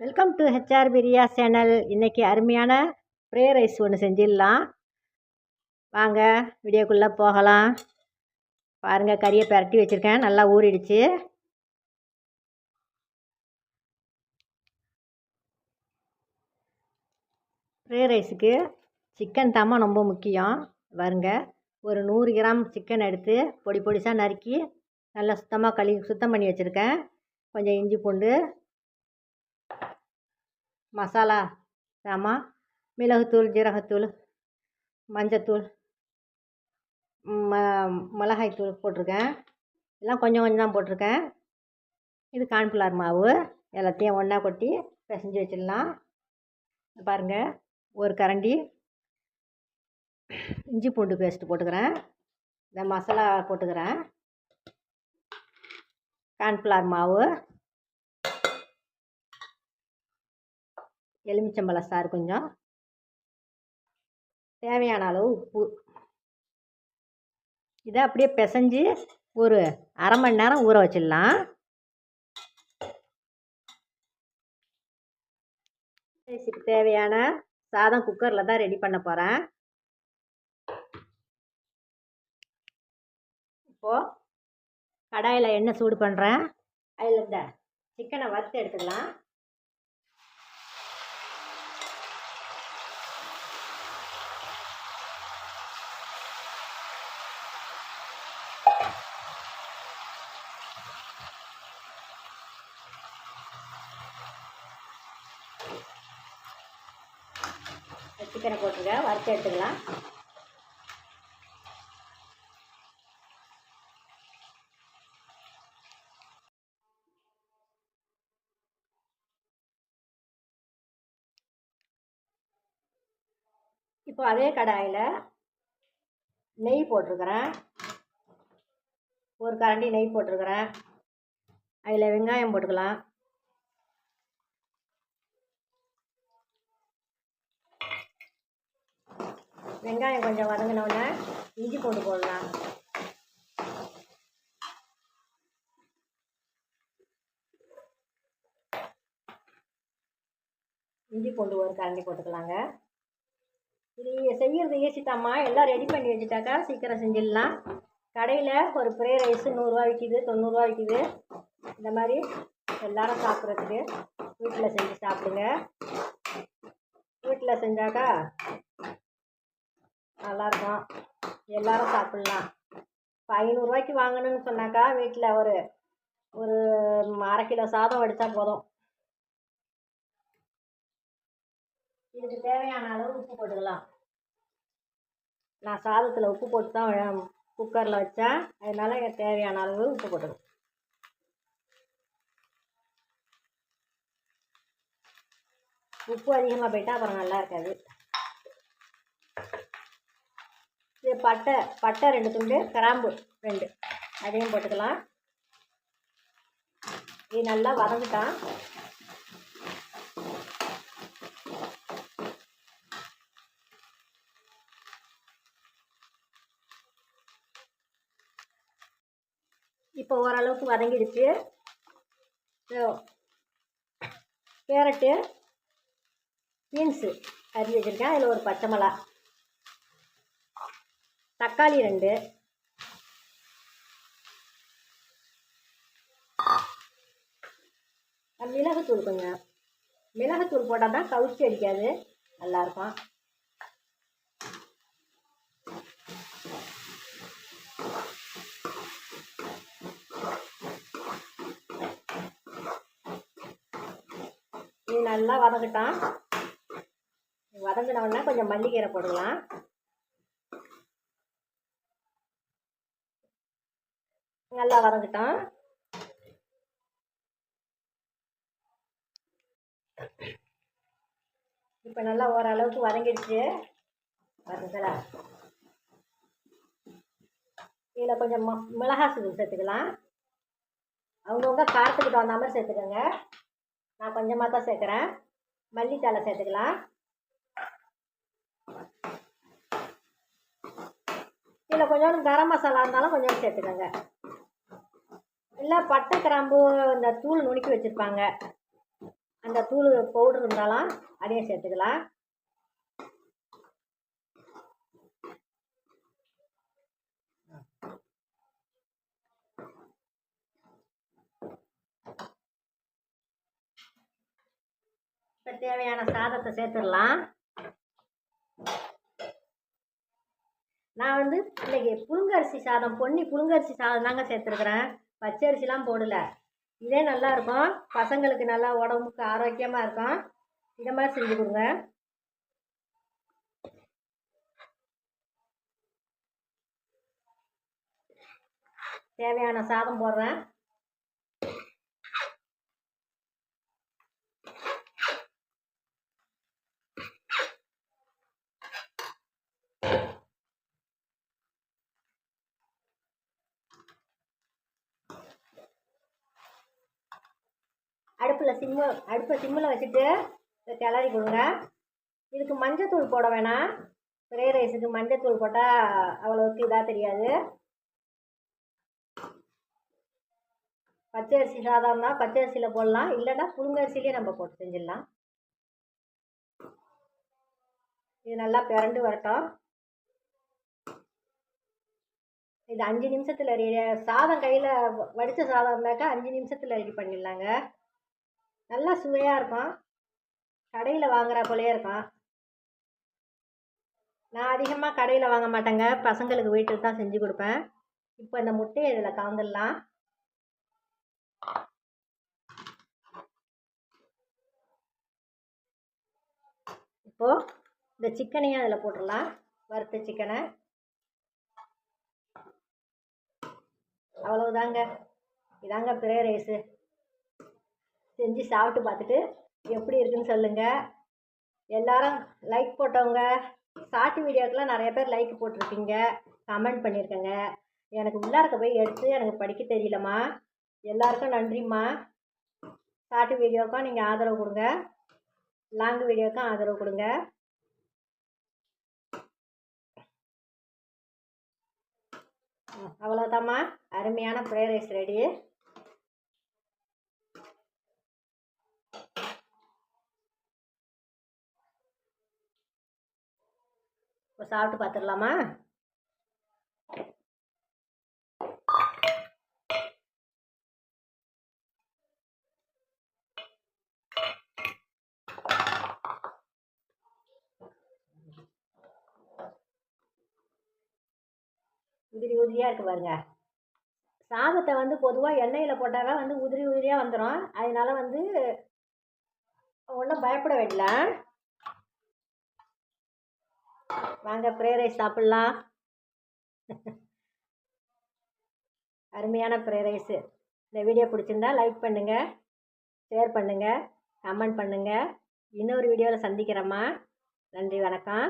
Welcome to HR Priya channel இன்றைக்கி அருமையான pray rice ஒன்று செஞ்சிடலாம். வாங்க வீடியோக்குள்ளே போகலாம். பாருங்கள் கறியை பரட்டி வச்சுருக்கேன். நல்லா ஊறிடுச்சு. ப்ரே ரைஸுக்கு சிக்கன் தாம்மா ரொம்ப முக்கியம். வருங்க ஒரு நூறு கிராம் சிக்கன் எடுத்து பொடி பொடிசாக நறுக்கி நல்லா சுத்தமாக கழுவி சுத்தம் பண்ணி வச்சுருக்கேன். கொஞ்சம் இஞ்சி பூண்டு மசாலா சாமான் மிளகுத்தூள் ஜீரகத்தூள் மஞ்சத்தூள் ம மிளகாய்த்தூள் போட்டிருக்கேன். எல்லாம் கொஞ்சம் கொஞ்சம் தான் போட்டிருக்கேன். இது கார்ன்ஃப்ளவர் மாவு. எல்லாத்தையும் ஒன்றா கொட்டி பிசைஞ்சு வச்சிடலாம். பாருங்கள் ஒரு கரண்டி. இஞ்சி பூண்டு பேஸ்ட்டு போட்டுக்கிறேன். இந்த மசாலா போட்டுக்கிறேன். கார்ன்ஃப்ளவர் மாவு. எலுமிச்சம்பழ சாறு கொஞ்சம். தேவையான அளவு உப்பு. இதை அப்படியே பிசைஞ்சு ஒரு அரை மணி நேரம் ஊற வச்சிடலாம். ரைஸுக்கு தேவையான சாதம் குக்கரில் தான் ரெடி பண்ண போகிறேன் இப்போது கடாயில் எண்ணெய் சூடு பண்ணுறேன் அதில் இந்த சிக்கனை வறுத்து எடுத்துக்கலாம். சிக்கனை போட்டுருங்க வறுத்து எடுத்துக்கலாம். இப்போ அதே கடாயில் நெய் போட்டிருக்கிறேன். ஒரு கரண்டி நெய் போட்டிருக்கிறேன். அதில் வெங்காயம் போட்டுக்கலாம். வெங்காயம் கொஞ்சம் வதங்கினோடனே இஞ்சி பூண்டு போடலாம். இஞ்சி பூண்டு ஒரு கரண்டி போட்டுக்கலாங்க. இது செய்கிறது ஈஸித்தாம்மா எல்லாம் ரெடி பண்ணி வச்சுட்டாக்கா சீக்கிரம் செஞ்சிடலாம். கடையில் ஒரு ப்ரே ரைஸு நூறுரூவா விற்கிது தொண்ணூறுரூவா விற்கிது இந்த மாதிரி எல்லாரும் சாப்பிட்றதுக்கு வீட்டில் செஞ்சு சாப்பிடுங்க. வீட்டில் செஞ்சாக்கா நல்லாயிருக்கும். எல்லோரும் சாப்பிட்லாம். இப்போ ஐநூறுரூவாய்க்கு வாங்கணும்னு சொன்னாக்கா வீட்டில் ஒரு ஒரு அரை கிலோ சாதம் வடித்தா போதும். இதுக்கு தேவையான அளவு உப்பு போட்டுக்கலாம். நான் சாதத்தில் உப்பு போட்டு தான் குக்கரில் வச்சேன் அதனால் எனக்கு தேவையான அளவு உப்பு போட்டுக்கணும். உப்பு அதிகமாக போயிட்டால் அப்புறம் நல்லா இருக்காது. இது பட்டை பட்டை ரெண்டு துண்டு கிராம்பு ரெண்டு. அதையும் போட்டுக்கலாம். இது நல்லா வதங்கிட்டான் இப்போ ஓரளவுக்கு வதங்கிடுச்சு. கேரட்டு பீன்ஸு அரிஞ்சு வச்சுருக்கேன். அதில் ஒரு பச்சை மிளகா தக்காளி ரெண்டு மிளகுத்தூள் கொஞ்சம். மிளகுத்தூள் போட்டால் தான் கவுச்சி அடிக்காது. நல்லாயிருக்கும் நல்லா வதங்கட்டான் வதங்கினவுடனே கொஞ்சம் மல்லிக்கீரை போடலாம் நல்லா வதங்கிட்டான் இப்போ நல்லா ஓரளவுக்கு வதங்கிடுச்சு. வதங்கல. இதில் கொஞ்சம் ம மிளகா தூள் சேர்த்துக்கலாம். அவங்கவுங்க காரத்துக்கு தகுந்த மாதிரி சேர்த்துக்கோங்க. நான் கொஞ்சமாக தான் சேர்க்குறேன். மல்லித்தலை சேர்த்துக்கலாம். இதில் கொஞ்சோண்டு கரம் மசாலா இருந்தாலும் கொஞ்சம் சேர்த்துக்கோங்க. இல்லை பட்டை கிராம்பு இந்த தூள் நுணுக்கி வச்சுருப்பாங்க. அந்த தூள் பவுடர் இருந்தாலும் அதையும் சேர்த்துக்கலாம். தேவையான சாதத்தை சேர்த்துடலாம். நான் வந்து இன்னைக்கு புழுங்கரிசி சாதம் பொன்னி புழுங்கரிசி சாதம் தாங்க சேர்த்துருக்குறேன். பச்சரிசிலாம் போடல. இதே நல்லா இருக்கும். பசங்களுக்கு நல்லா உடம்புக்கு ஆரோக்கியமாக இருக்கும். இதை மாதிரி செஞ்சு கொடுங்க. தேவையான சாதம் போடுறேன். அடுப்பில் சிம்மு அடுப்பை சிம்மில் வச்சுட்டு கிளறி கொடுங்க. இதுக்கு மஞ்சத்தூள் போட வேணாம். ஃப்ரை ரைஸுக்கு மஞ்சத்தூள் போட்டால் அவ்வளோக்கு இதாக தெரியாது. பச்சரிசி சாதம்னா பச்சரிசியில் போடலாம். இல்லைன்னா புழுங்கரிசிலே நம்ம போட்டு செஞ்சிடலாம். இது நல்லா பிறண்டு வரட்டும். இது அஞ்சு நிமிஷத்தில் ரெடி சாதம் கையில் வடித்த சாதம் இருந்தாக்கா அஞ்சு நிமிஷத்தில் ரெடி பண்ணிடலாங்க. நல்லா சுவையாக இருக்கும் கடையில் வாங்குற போலே இருக்கும் நான் அதிகமாக கடையில் வாங்க மாட்டேங்க. பசங்களுக்கு வீட்டில் தான் செஞ்சு கொடுப்பேன். இப்போ இந்த முட்டையை இதில் கலந்துடலாம். இப்போது இந்த சிக்கனையும் அதில் போட்டுடலாம். வறுத்த சிக்கனை. அவ்வளவுதாங்க. இதாங்க பிரே ரைஸு. செஞ்சு சாப்பிட்டு பார்த்துட்டு எப்படி இருக்குன்னு சொல்லுங்கள் எல்லாரும் லைக் போட்டவங்க ஷார்ட் வீடியோக்கெலாம் நிறைய பேர் லைக் போட்டிருக்கீங்க கமெண்ட் பண்ணியிருக்கேங்க எனக்கு உள்ளார்க்க போய் எடுத்து எனக்கு படிக்க தெரியலம்மா. எல்லாருக்கும் நன்றிம்மா. ஷார்ட் வீடியோக்கும் நீங்கள் ஆதரவு கொடுங்க. லாங் வீடியோக்கும் ஆதரவு கொடுங்க. அவ்வளோதாம்மா அருமையான ஃப்ரைட் ரைஸ் ரெடி இப்போ சாப்பிட்டு பார்த்துடலாமா? உதிரி உதிரியாக இருக்குது பாருங்க. சாதத்தை வந்து பொதுவாக எண்ணெயில் போட்டால் தான் வந்து உதிரி உதிரியாக வந்துடும் அதனால வந்து ஒன்றும் பயப்பட வேண்டாம் வாங்க ப்ரே ரைஸ் சாப்பிட்லாம். அருமையான ப்ரே ரைஸு இந்த வீடியோ பிடிச்சிருந்தா லைக் பண்ணுங்கள் ஷேர் பண்ணுங்கள் கமெண்ட் பண்ணுங்கள் இன்னொரு வீடியோவில் சந்திக்கிறேம்மா. நன்றி வணக்கம்.